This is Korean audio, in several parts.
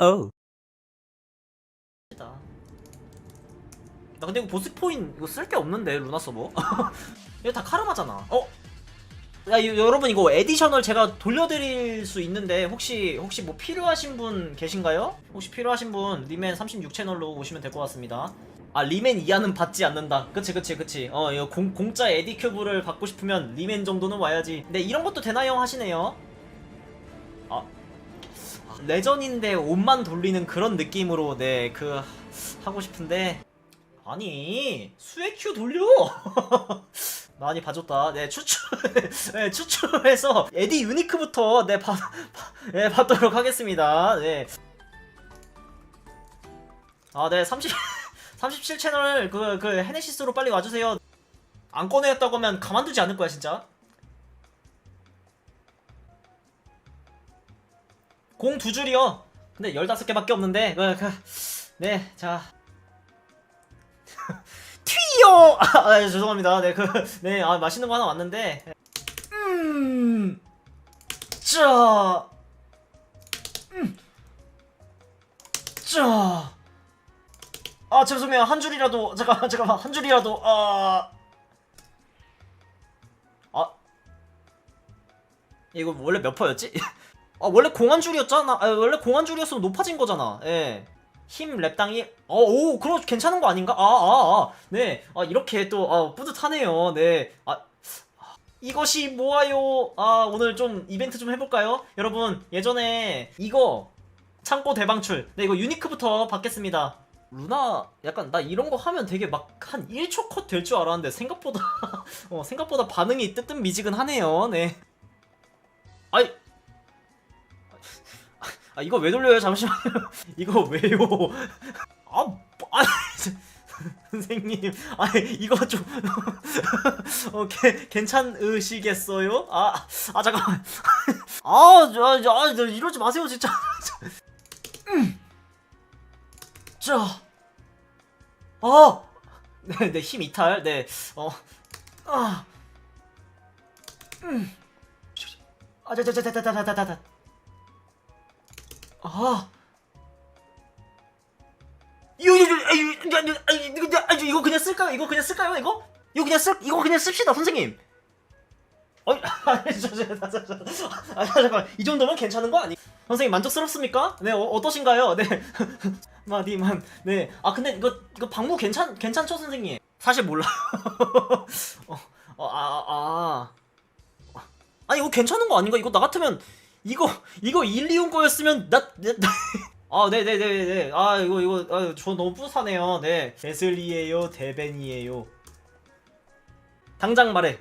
Oh. 나 근데 이거 보스 포인 이거 쓸 게 없는데 루나 서버. 이거 다 카르마잖아. 어? 야 이- 여러분 이거 에디셔널 제가 돌려드릴 수 있는데 혹시 혹시 뭐 필요하신 분 계신가요? 혹시 필요하신 분 리맨 36 채널로 오시면 될 것 같습니다. 아 리맨 이하는 받지 않는다. 그치 그치 그치. 어 이거 공, 공짜 에디 큐브를 받고 싶으면 리맨 정도는 와야지. 네 이런 것도 되나요? 하시네요. 아 레전인데 옷만 돌리는 그런 느낌으로 네 그 하고 싶은데. 아니 수액 큐 돌려! 많이 봐줬다. 네 추출 네 추출해서 에디 유니크부터 네 봐, 봐- 네 받도록 하겠습니다. 네 아 네 30 37 채널 그 그 헤네시스로 빨리 와주세요. 안 꺼내었다고 하면 가만두지 않을 거야 진짜 공 두 줄이요 근데 15개밖에 없는데 그, 그, 네자 튀요! 아, 아, 죄송합니다. 네, 그, 네, 아, 맛있는 거 하나 왔는데. 음, 짜, 음, 짜. 아, 죄송해요. 한 줄이라도, 잠깐만, 잠깐만, 한 줄이라도, 아. 아. 이거 원래 몇 퍼였지? 아, 원래 공한 줄이었잖아. 아, 원래 공한 줄이었으면 높아진 거잖아. 예. 힘 랩당이 어, 오, 그럼 괜찮은 거 아닌가? 아, 아, 아. 네. 아, 이렇게 또 아, 뿌듯하네요. 네. 아, 이것이 뭐아요? 아, 오늘 좀 이벤트 좀 해볼까요? 여러분, 예전에 이거 창고 대방출. 네, 이거 유니크부터 받겠습니다. 루나, 약간 나 이런 거 하면 되게 막 한 1초 컷 될 줄 알았는데 생각보다 어, 생각보다 반응이 뜨뜻미지근하네요. 네. 아이 아 이거 왜 돌려요? 잠시만요. 이거 왜요? 아, 뭐- 아 선생님, 아 이거 좀 어, 개, 괜찮으시겠어요? 아, 아 잠깐만. 아, 저, 저, 아, 저 이러지 마세요, 진짜. 음. 자, 아, 네, 네, 힘 이탈, 네, 어, 아, 음, 아, 자, 자, 자, 자, 자, 자, 자, 자, 자. 아. 이거 이거 이거 그냥 쓸까요? 이거 그냥 쓸까요? 이거? 이거 그냥 쓸 이거 그냥 씁시다 선생님. 어, 아니, 아니, 잠깐만 이 정도면 괜찮은 거 아니? 선생님 만족스럽습니까? 네 어, 떠신가요 네. 마디만 네. 아 근데 이거 이거 방무 괜찮 괜찮죠 선생님? 사실 몰라. 어, 어, 아 아. 아니 이거 괜찮은 거 아닌가? 이거 나 같으면 이거 이거 일리온 거였으면 나, 나, 나 아, 네, 네, 네, 네, 네. 아, 이거, 이거, 아, 저 너무 뿌듯하네요. 네. 베슬리에요, 데벤이에요. 당장 말해.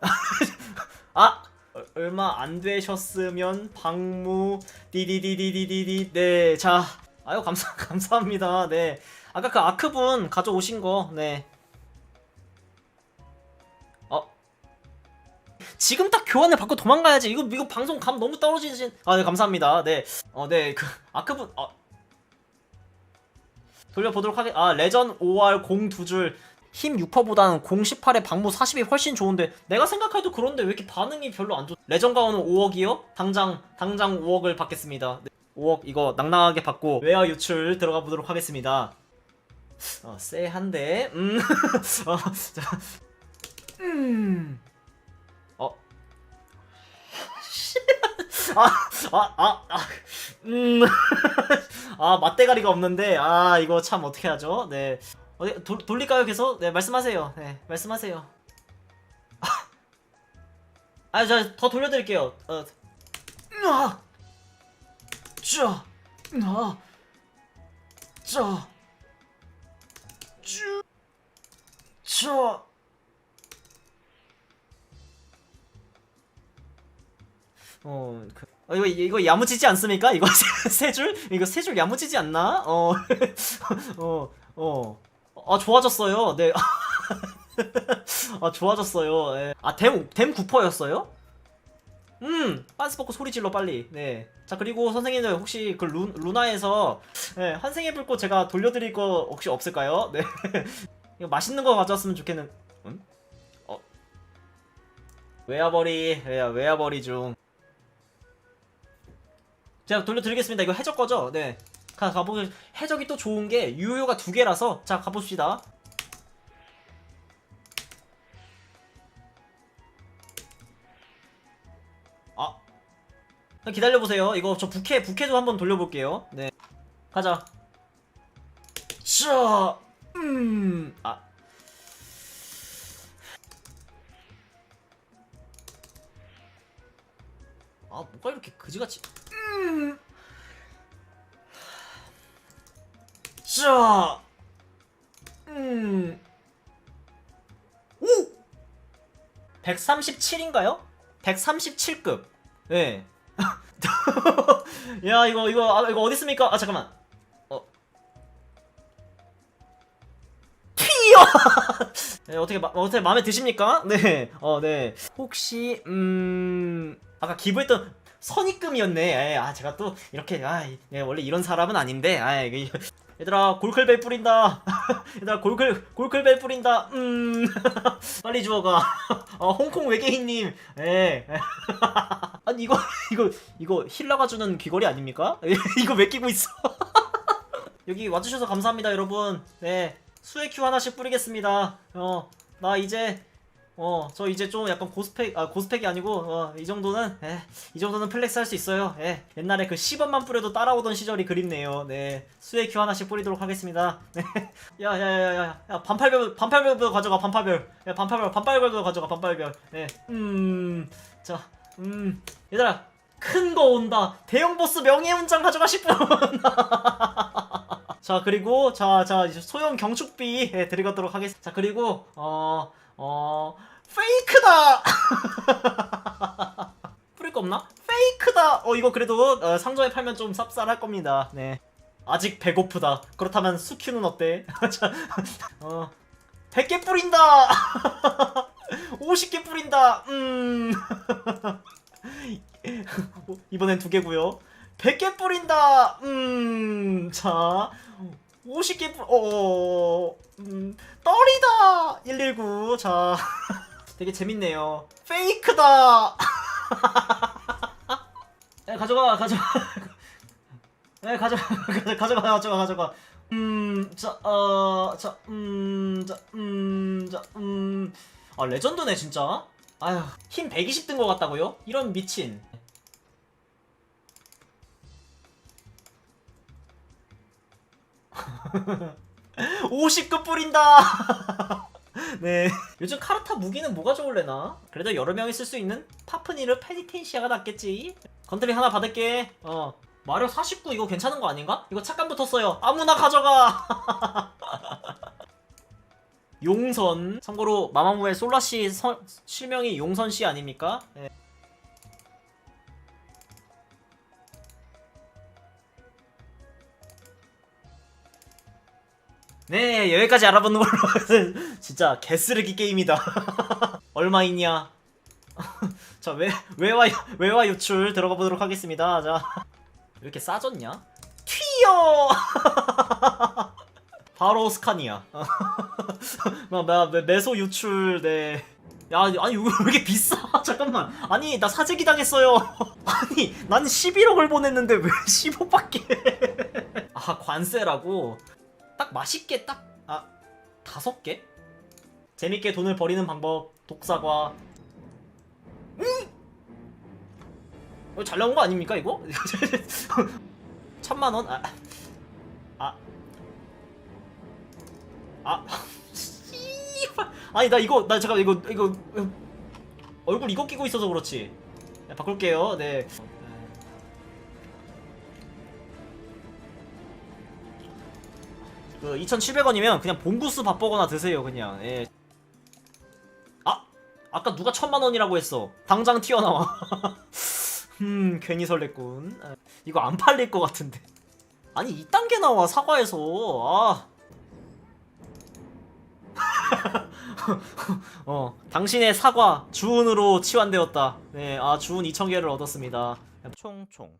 아, 어, 얼마 안 되셨으면 방무 디디디디디디디. 네, 자, 아유 감사 감사합니다. 네. 아까 그 아크분 가져오신 거, 네. 지금 딱 교환을 받고 도망가야지. 이거 이거 방송 감 너무 떨어지신. 아, 네 감사합니다. 네, 어, 네 그 아크분 어. 돌려보도록 하겠. 아 레전 5R 공 두 줄. 힘 6%보다는 공 18에 방무 40이 훨씬 좋은데 내가 생각해도 그런데 왜 이렇게 반응이 별로 안 좋? 레전 가오는 5억이요? 당장 당장 5억을 받겠습니다. 네, 5억 이거 낭낭하게 받고 외화 유출 들어가 보도록 하겠습니다. 어, 쎄한데. 음. 어, 자. 음. 아, 아, 아, 아, 음, 아, 맛대가리가 없는데, 아, 이거 참 어떻게 하죠? 네. 어디, 돌, 돌릴까요, 계속? 네, 말씀하세요. 네, 말씀하세요. 아, 저, 더 돌려드릴게요. 어, 아, 짜, 아, 짜, 쭈, 짜, 어, 그, 어, 이거 이거 야무지지 않습니까? 이거 세, 세 줄? 이거 세 줄 야무지지 않나? 어, 어, 어, 아 좋아졌어요. 네, 아 좋아졌어요. 예. 아댐댐 9퍼였어요? 음, 빤스 벗고 소리 질러 빨리. 네. 자 그리고 선생님들 혹시 그 루, 루나에서 네, 환생의 불꽃 제가 돌려드릴 거 혹시 없을까요? 네. 이거 맛있는 거 가져왔으면 좋겠는. 음? 어. 웨어버리, 웨어 웨어버리 중. 제가 돌려드리겠습니다. 이거 해적 거죠? 네. 가, 가보, 해적이 또 좋은 게 유효가 두 개라서. 자, 가봅시다. 아. 기다려보세요. 이거 저 부캐, 부캐도 한번 돌려볼게요. 네. 가자. 샤! 음. 아. 아, 뭐가 이렇게 그지같이. 음. 자. 음. 오! 137인가요? 137급. 네. 야, 이거 이거 아, 이거 어디 있습니까? 아, 잠깐만. 어. 튀어! 네, 어떻게 마, 어떻게 마음에 드십니까? 네. 어, 네. 혹시 음 아까 기부했던 선입금이었네. 에이, 아, 제가 또 이렇게 아, 이- 네, 원래 이런 사람은 아닌데. 아, 이게 얘들아, 골클벨 뿌린다. 얘들아, 골클 골클벨 뿌린다. 음. 빨리 주워가. 어, 홍콩 외계인님. 예. 아니 이거 이거 이거 힐러가 주는 귀걸이 아닙니까? 이거 왜 끼고 있어? 여기 와주셔서 감사합니다, 여러분. 네, 수액 큐 하나씩 뿌리겠습니다. 어, 나 이제 어, 저 이제 좀 약간 고스펙, 아, 고스펙이 아니고, 어, 이 정도는, 예, 이 정도는 플렉스 할 수 있어요. 예, 옛날에 그 10원만 뿌려도 따라오던 시절이 그립네요. 네, 수액 큐 하나씩 뿌리도록 하겠습니다. 네, 야, 야, 야, 야, 야, 야, 반팔별, 반팔별도 가져가, 반팔별. 야, 반팔별, 반팔별도 가져가, 반팔별. 네, 음, 자, 음, 얘들아, 큰 거 온다. 대형 보스 명예훈장 가져가 10분. 자 그리고 자자 이제 소형 경축비 예, 드리도록 하겠습니다. 자 그리고 어 어 페이크다. 뿌릴 거 없나? 페이크다. 어 이거 그래도 어, 상점에 팔면 좀 쌉쌀할 겁니다. 네. 아직 배고프다. 그렇다면 수큐는 어때? 자, 어 100개 뿌린다. 50개 뿌린다. 음. 이번엔 두 개고요. 100개 뿌린다. 음. 자. 50개 뿌 어. 음. 떨이다. 119. 자. 되게 재밌네요. 페이크다. 야, 가져가. 가져가. 네, 가져가. 가져가. 가져가. 가져가. 가져가. 음. 자, 어. 자. 음. 자. 음. 자. 음. 아, 레전드네, 진짜. 아휴, 힘 120든 것 같다고요? 이런 미친. 오십 급 뿌린다. 네. 요즘 카르타 무기는 뭐가 좋을래나? 그래도 여러 명이 쓸 수 있는 파프니르 페니텐시아가 낫겠지. 건트리 하나 받을게. 어. 마력 49 이거 괜찮은 거 아닌가? 이거 착감 붙었어요. 아무나 가져가. 용선. 참고로 마마무의 솔라 씨 선- 실명이 용선 씨 아닙니까? 예. 네 여기까지 알아보는 걸로 진짜 개쓰레기 게임이다 얼마 있냐 자 외, 외화 외화 유출 들어가 보도록 하겠습니다 자왜 이렇게 싸졌냐 튀어 바로 매- 매소 유출 네 야, 아니, 이거 왜 이렇게 비싸? 잠깐만. 아니, 나 사재기 당했어요. 아니, 난 11억을 보냈는데 왜 10억밖에. 아, 관세라고? 딱 맛있게 딱, 아, 다섯 개? 재밌게 돈을 버리는 방법, 독사과. 음! 잘 나온 거 아닙니까, 이거? 천만 원? 아. 아. 아. 씨발. 아니 나 이거 나 잠깐 이거 이거 얼굴 이거 끼고 있어서 그렇지. 네, 바꿀게요. 네. 그 2,700원이면 그냥 봉구스 밥 버거나 드세요 그냥. 예. 아 아까 누가 천만 원이라고 했어. 당장 튀어나와. 음 괜히 설렜군. 아, 이거 안 팔릴 것 같은데. 아니 2단계 나와 사과에서. 아. 어, 당신의 사과 주운으로 치환되었다. 네, 아 주운 2,000개를 얻었습니다. 총총.